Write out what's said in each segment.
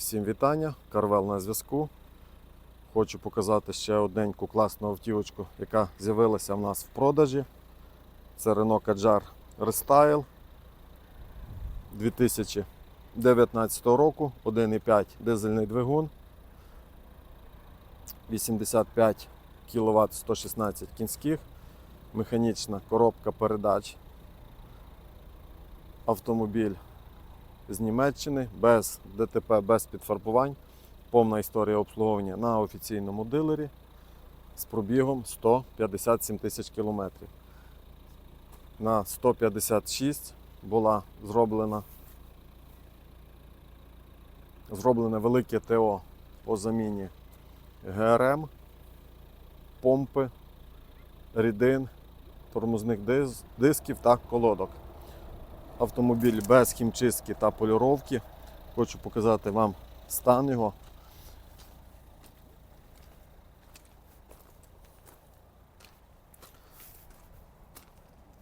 Всім вітання, Карвел на зв'язку. Хочу показати ще одненьку класну автівочку, яка з'явилася в нас в продажі. Це Renault Kadjar Restyle 2019 року, 1,5 дизельний двигун, 85 кВт 116 кінських, механічна коробка передач. Автомобіль з Німеччини, без ДТП, без підфарбувань. Повна історія обслуговування на офіційному дилері з пробігом 157 тисяч кілометрів. На 156 була зроблена зроблене велике ТО по заміні ГРМ, помпи, рідин, тормозних дисків та колодок автомобіль без хімчистки та полюровки. Хочу показати вам стан його.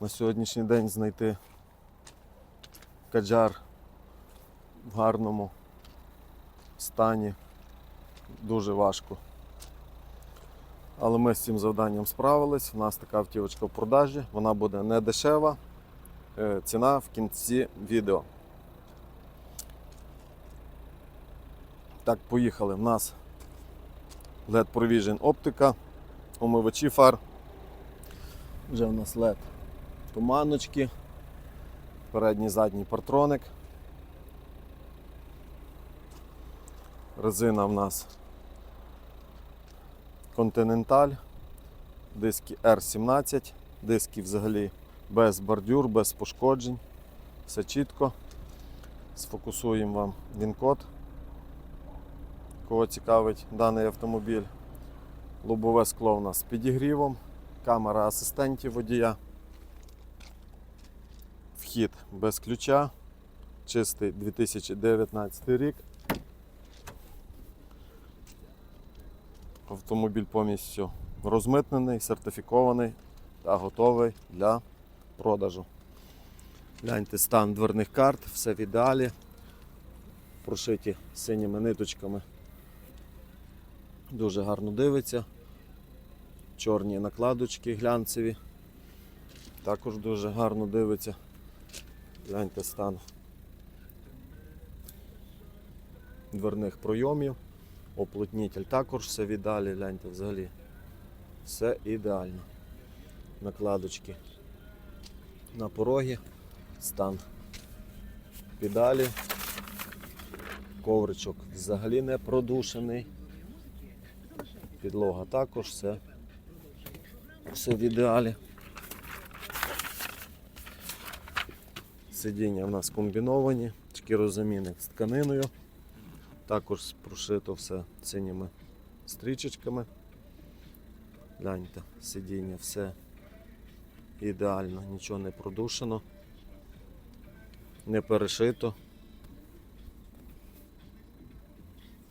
На сьогоднішній день знайти каджар в гарному стані дуже важко. Але ми з цим завданням справились. У нас така автівочка в продажі, вона буде не дешева. Е, Ціна в кінці відео. Так, поїхали. У нас LED Provision оптика, омивачі фар. Вже в нас LED туманочки, передній задній партроник. Резина в нас Continental, диски R17, диски взагалі без бордюр, без пошкоджень. Все чітко. Сфокусуємо вам він-код. Кого цікавить даний автомобіль. Лобове скло у нас з підігрівом, камера асистентів водія. Вхід без ключа. Чистий 2019 рік. Автомобіль повністю розмитнений, сертифікований та готовий для продажу. Гляньте стан дверних карт, все в ідеалі. Прошиті синіми ниточками. Дуже гарно дивиться. Чорні накладочки глянцеві. Також дуже гарно дивиться. Гляньте стан дверних пройомів. Оплотнітель також все в ідеалі, гляньте взагалі. Все ідеально. Накладочки на порогі, стан педалі, ковричок взагалі не продушений. Підлога також все, все в ідеалі. Сидіння в нас комбіновані, шкірозамінник з тканиною. Також прошито все синіми стрічечками. Гляньте, сидіння все ідеально, нічого не продушено, не перешито.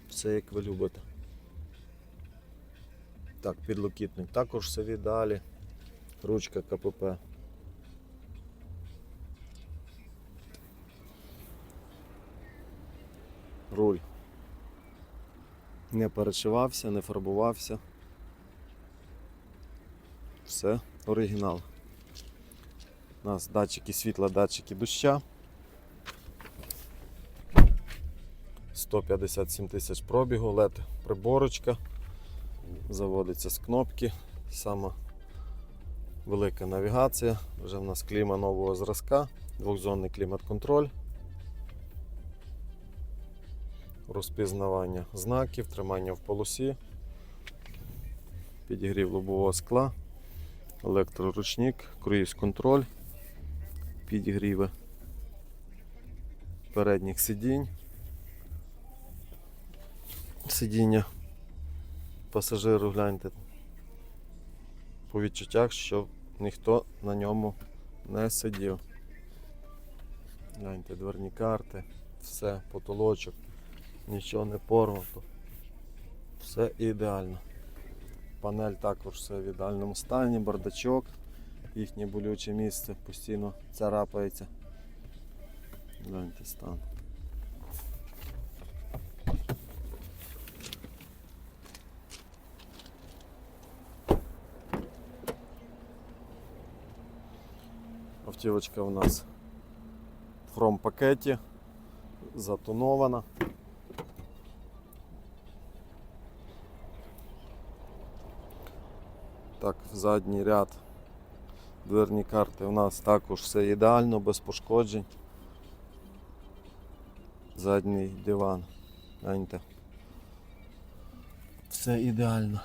Все як ви любите. Так, підлокітник також все в ідеалі. Ручка КПП. Руль. Не перешивався, не фарбувався. Все оригінал. У нас датчики світла, датчики доща. 157 тисяч пробігу, LED приборочка. Заводиться з кнопки. Сама велика навігація. Вже в нас кліма нового зразка, двохзонний клімат-контроль. Розпізнавання знаків, тримання в полосі, підігрів лобового скла, електроручник, круїз-контроль, підігріви передніх сидінь, сидіння пасажиру, гляньте по відчуттях, що ніхто на ньому не сидів. Гляньте, дверні карти, все, потолочок, нічого не порвато. Все ідеально. Панель також все в ідеальному стані, бардачок, їхнє болюче місце постійно царапається. Гляньте стан. Автівочка у нас в хромпакеті, затонована. Так, в задній ряд дверні карти у нас також все ідеально, без пошкоджень. Задній диван. Гляньте. Все ідеально.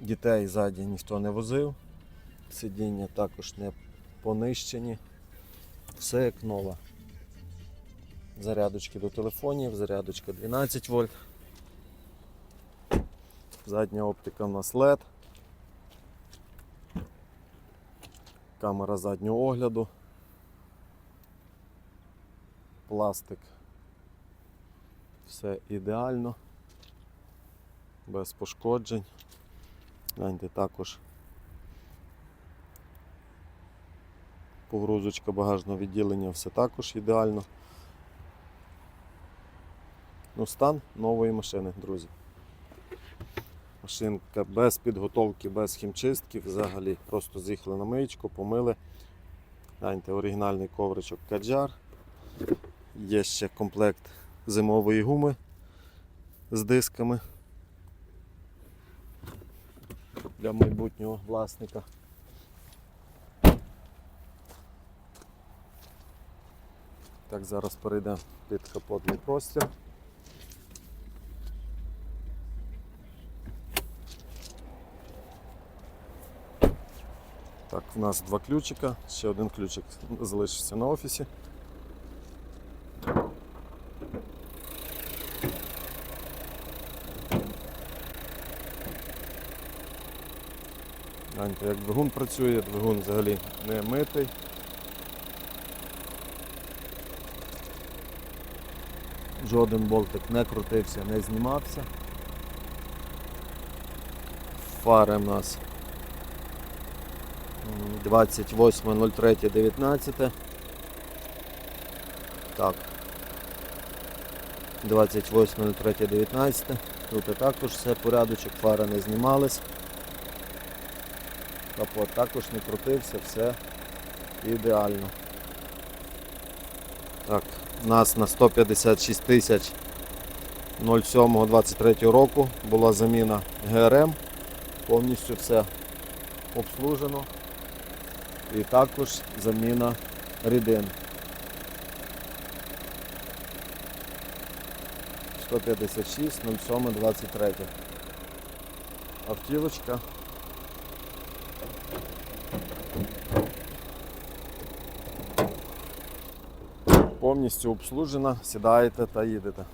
Дітей ззаді ніхто не возив. Сидіння також не понищені. Все як нове. Зарядочки до телефонів, зарядочка 12 вольт. Задня оптика у нас LED. Камера заднього огляду. Пластик. Все ідеально. Без пошкоджень. Гляньте також. Погрузочка багажного відділення, все також ідеально. Ну, стан нової машини, друзі. Машинка без підготовки, без хімчистки, взагалі просто з'їхали на миєчку, помили. Гляньте, оригінальний ковричок Каджар. Є ще комплект зимової гуми з дисками для майбутнього власника. Так, зараз перейдемо під капотний простір. Так, у нас два ключика, ще один ключик залишився на офісі. Гляньте, як двигун працює, двигун взагалі не митий. Жоден болтик не крутився, не знімався. Фари у нас 28.03.19. Так. 28.03.19. Тут також все порядочок, фари не знімались. Капот також не крутився, все ідеально. Так, у нас на 156 тисяч 07-23 року була заміна ГРМ. Повністю все обслужено. І також заміна рідин. 156 07 23. Автівочка. Повністю обслужена, сідаєте та їдете.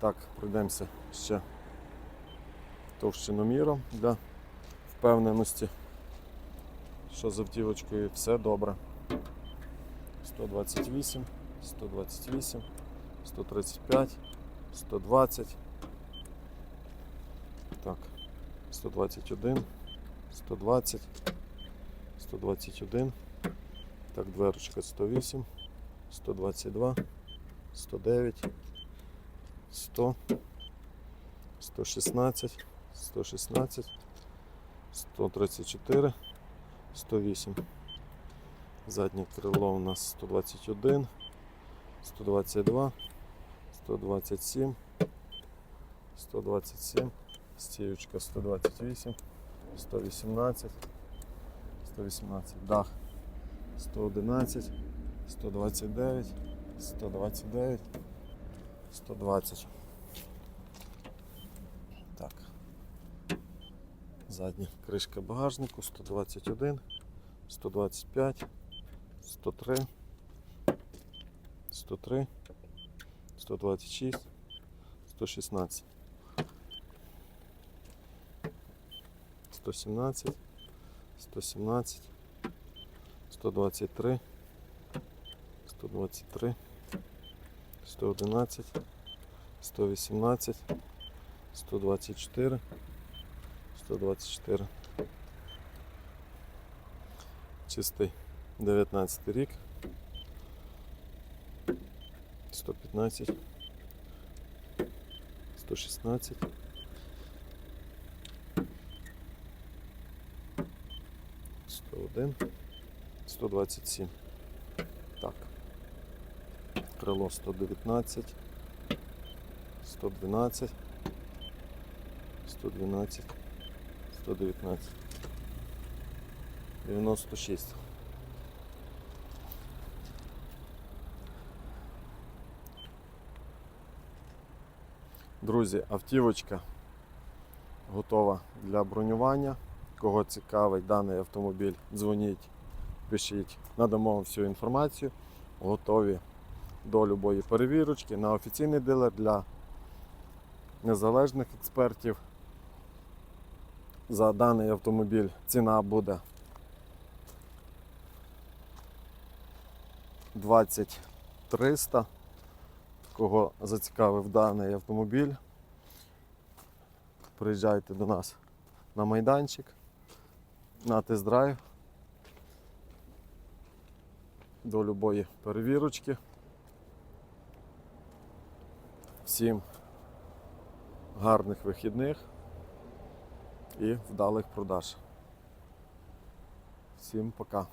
Так, пройдемося ще товщиноміром для впевненості, що з автівочкою все добре. 128, 128, 135, 120. Так, 121, 120, 121. Так, дверочка 108, 122, 109, 100, 116, 116, 134, 108. Заднє крило у нас 121, 122, 127, 127, стіючка 128, 118, 118, дах 111, 129, 129, 120. Так. Задня кришка багажнику 121, 125, 103, 103, 126, 116, 117, 117, 123, 123, 111, 118, 124, 124. Чистий 19 рік. 115, 116, 121 127. Так. Крило 119 112 112 119 96 Друзі, автівочка готова для бронювання. Кого цікавить даний автомобіль, дзвоніть, пишіть, надамо вам всю інформацію. Готові до любої перевірочки на офіційний дилер для незалежних експертів. За даний автомобіль ціна буде 20 300. Кого зацікавив даний автомобіль, приїжджайте до нас на майданчик, на тест-драйв до любої перевірочки. Всім гарних вихідних і вдалих продаж. Всім пока.